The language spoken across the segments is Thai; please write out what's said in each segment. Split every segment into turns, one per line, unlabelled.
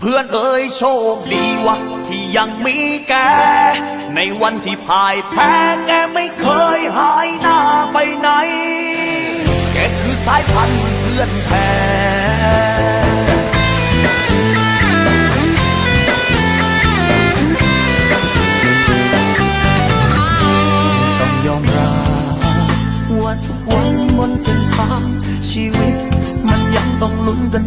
เพื่อนเอ่ยโชคดีวะที่ยังมีแก ในวันที่พ่ายแพ้แกไม่เคยหายหน้าไปไหน แกคือสายพันธุ์เพื่อนแท้ต้องยอมรับว่าทุกวันบนเส้นทางชีวิตมันยังต้องลุ้นกัน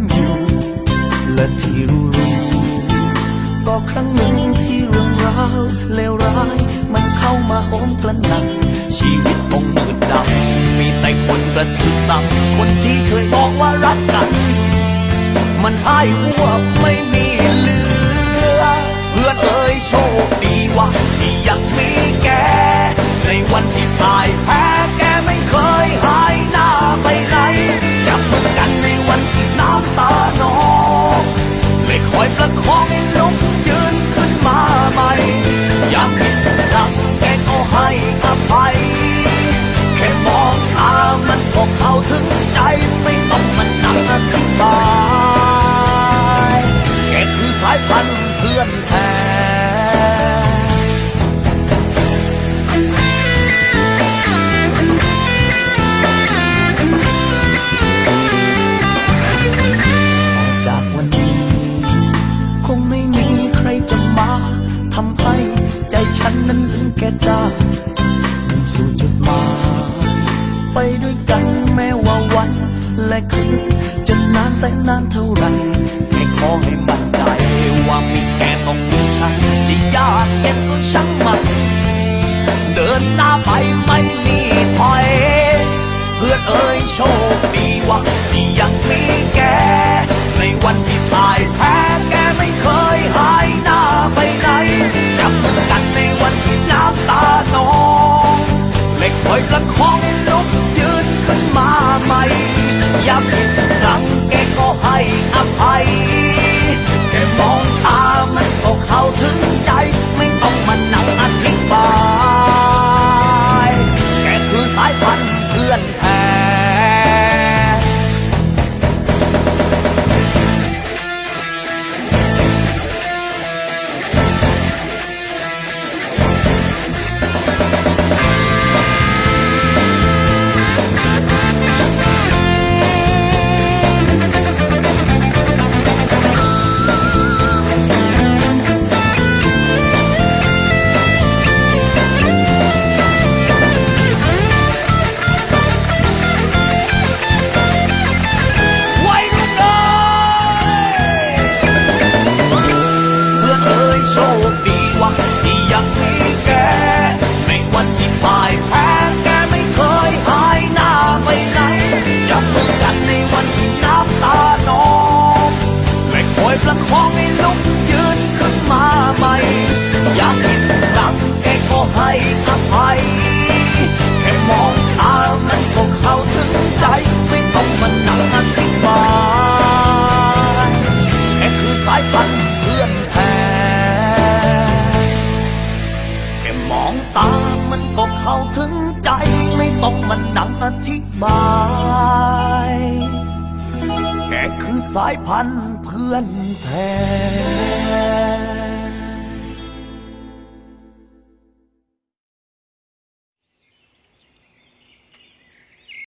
ครั้งหนึ่งที่เรื่องราวเลวร้าย มันเข้ามาโหมกระหน่ำชีวิตคงมืดดำมีแต่คนกระทืบซ้ำคนที่เคยบอกว่ารักกัน มันพ่ายหัวไม่มีเหลือ เพื่อนเอ่ยโชคดีว่าที่ยังมีแกในวันที่ ไม่ต้องมันนั่งอธิบายแกคือสายพันธุ์เพื่อนแท้จากวันนี้ คงไม่มีใครจะมาทำให้ใจฉันนั้นลืมแก่ได้ และคืนจะนานแสนนานเท่าไรแค่ขอให้มั่นใจว่ามีแค่ต้องมีฉันจะยากเย็นก็ช่างมันเดินหน้าไปไม่มีถอย เพื่อนเอ่ยโชคดีว่าที่ยังมีแกในวันที่พ่ายแพ้ ดังอธิบาย แกคือสายพันธุ์เพื่อนแท้